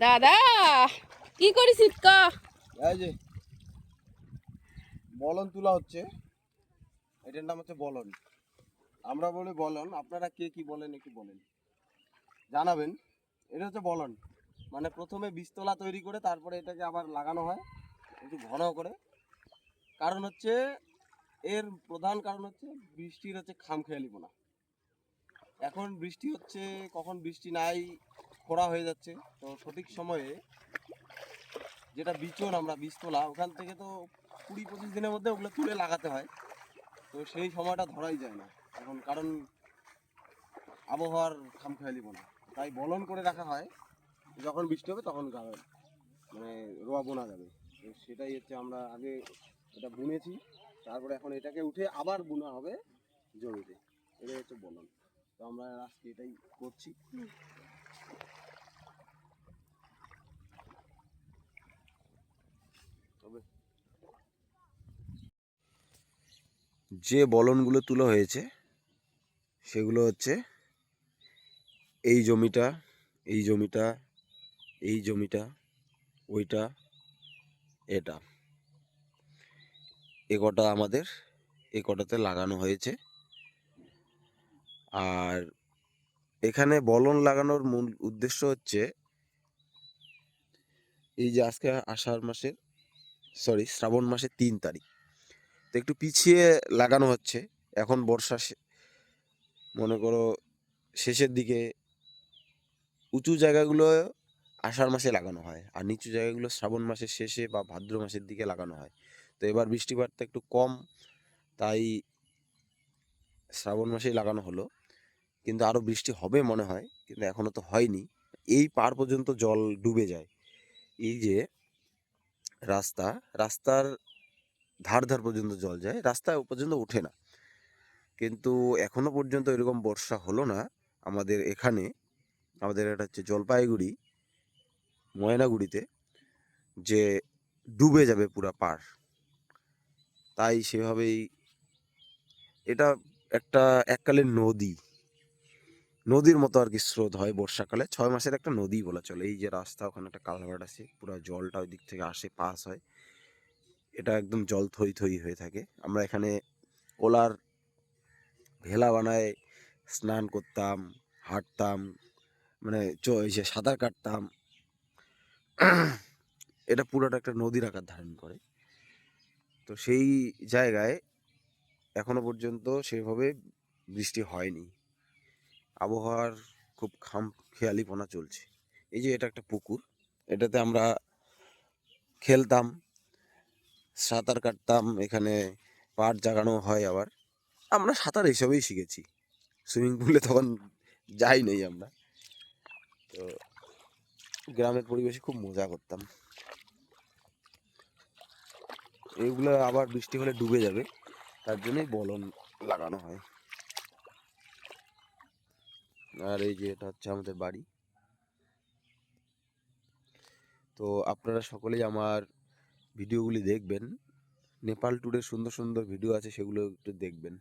দাদা, কি করিস ক? এই যে, বলন তোলা হচ্ছে। এটার নাম হচ্ছে বলন। আমরা বলি বলন। আপনারা কে কি বলেন, একটু বলেন। জানাবেন। এটা হচ্ছে বলন। মানে প্রথমে বীজতলা তৈরি করে তারপরে এটাকে আবার লাগানো হয়, একটু ঘন করে। কারণ হচ্ছে, এর প্রধান কারণ হচ্ছে বৃষ্টির হচ্ছে খামখেয়ালিপনা। এখন বৃষ্টি হচ্ছে, কখন বৃষ্টি নাই খরা হয়ে যাচ্ছে। তো সঠিক সময়ে যেটা বিচন আমরা বীজ তোলা ওখান থেকে তো কুড়ি পঁচিশ দিনের মধ্যে ওগুলো তুলে লাগাতে হয়। তো সেই সময়টা ধরাই যায় না। এখন কারণ আবহাওয়ার খামখেয়ালি বোনা। তাই বলন করে রাখা হয়, যখন বৃষ্টি হবে তখন গাবে মানে রোয়া বোনা যাবে। তো সেটাই হচ্ছে আমরা আগে এটা বুনেছি, তারপরে এখন এটাকে উঠে আবার বোনা হবে জমিতে। এটাই হচ্ছে বলন। তো আমরা আজকে এটাই করছি। যে বলনগুলো তুলো হয়েছে, সেগুলো হচ্ছে এই জমিটা এই জমিটা এই জমিটা, ওইটা, এটা। এ কটা আমাদের, এ কটাতে লাগানো হয়েছে। আর এখানে বলন লাগানোর মূল উদ্দেশ্য হচ্ছে, এই যে আজকে আষাঢ় মাসের সরি শ্রাবণ মাসের তিন তারিখ। তো একটু পিছিয়ে লাগানো হচ্ছে। এখন বর্ষা মনে করো শেষের দিকে উঁচু জায়গাগুলো আষাঢ় মাসে লাগানো হয় আর নিচু জায়গাগুলো শ্রাবণ মাসের শেষে বা ভাদ্র মাসের দিকে লাগানো হয়। তো এবার বৃষ্টিপাতটা একটু কম, তাই শ্রাবণ মাসেই লাগানো হলো। কিন্তু আরও বৃষ্টি হবে মনে হয়, কিন্তু এখনও তো হয়নি। এই পার পর্যন্ত জল ডুবে যায়। এই যে রাস্তা, রাস্তার ধার ধার পর্যন্ত জল যায়, রাস্তা পর্যন্ত ওঠে না। কিন্তু এখনও পর্যন্ত এরকম বর্ষা হলো না। আমাদের এখানে, আমাদের এটা হচ্ছে জলপাইগুড়ি, ময়নাগুড়িতে, যে ডুবে যাবে পুরা পার তাই সেভাবেই এটা একটা এককালের নদী। নদীর মতো আর কি স্রোত হয় বর্ষাকালে। ছয় মাসের একটা নদী বলা চলে। এই যে রাস্তা, ওখানে একটা কালভার্ট আছে। পুরো জলটা ওই দিক থেকে আসে, পাস হয়। এটা একদম জল থই থই হয়ে থাকে। আমরা এখানে ওলার ভেলা বানায়, স্নান করতাম, হাঁটতাম মানে চ- সাঁতার কাটতাম। এটা পুরোটা একটা নদীর আকার ধারণ করে। তো সেই জায়গায় এখনও পর্যন্ত সেভাবে বৃষ্টি হয়নি। আবহাওয়ার খুব খাম খেয়ালিপনা চলছে। এই যে এটা একটা পুকুর। এটাতে আমরা খেলতাম। সাঁতার কাটতাম, এখানে পাট জাগানো হয় আবার। আমরা সাঁতার এসবেই শিখেছি। সুইমিং পুলে তখন যাই নেই আমরা। তো গ্রামের পরিবেশে খুব মজা করতাম। এগুলো আবার বৃষ্টি হলে ডুবে যাবে, তার জন্যই বলন লাগানো হয়। আর এই যে এটা হচ্ছে আমাদের বাড়ি। তো আপনারা সকলেই আমার ভিডিওগুলি দেখবেন। নেপাল ট্যুরের সুন্দর সুন্দর ভিডিও আছে সেগুলো একটু দেখবেন।